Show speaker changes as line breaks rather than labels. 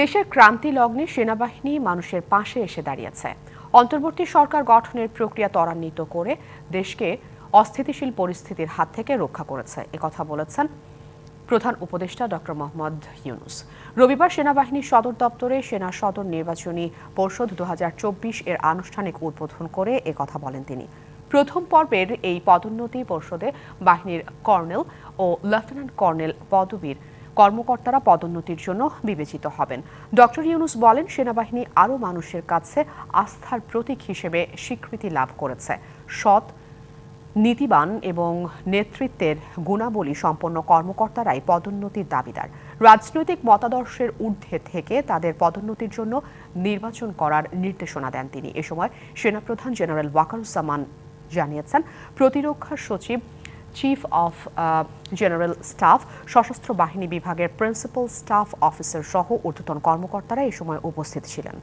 দেশের ক্রান্তি লগ্নে সেনাবাহিনী মানুষের পাশে এসে দাঁড়িয়েছে। অন্তর্বর্তী সরকার গঠনের প্রক্রিয়া ত্বরান্বিত করে দেশকে অস্থিতিশীল পরিস্থিতির হাত থেকে রক্ষা করেছে একথা বলেছেন প্রধান উপদেষ্টা ডক্টর মোহাম্মদ ইউনুস। রবিবার সেনাবাহিনীর সদর দপ্তরে সেনা সদর নির্বাচনী পরিষদ দু এর আনুষ্ঠানিক উদ্বোধন করে একথা বলেন তিনি। প্রথম পর্বের এই পদোন্নতি পর্ষদে বাহিনীর কর্নেল ও লেফটেন্যান্ট কর্নেল পদবীর কর্মকর্তারা পদোন্নতির জন্য বিবেচিত হবেন। ডক্টর ইউনুস বলেন, সেনাবাহিনী আরও মানুষের কাছে আস্থার প্রতীক হিসেবে স্বীকৃতি লাভ করেছে। সৎ, নীতিবান এবং নেতৃত্বের গুণাবলী সম্পন্ন কর্মকর্তারাই পদোন্নতির দাবিদার। রাজনৈতিক মতাদর্শের ঊর্ধ্বে থেকে তাদের পদোন্নতির জন্য নির্বাচন করার নির্দেশনা দেন তিনি। এ সময় সেনাপ্রধান জেনারেল ওয়াকারুজ্জামান জানিয়েছেন, প্রতিরক্ষা সচিব চিফ অফ জেনারেল স্টাফ সশস্ত্র বাহিনী বিভাগের প্রিন্সিপাল স্টাফ অফিসার সহ ঊর্ধ্বতন কর্মকর্তারা এ সময় উপস্থিত ছিলেন।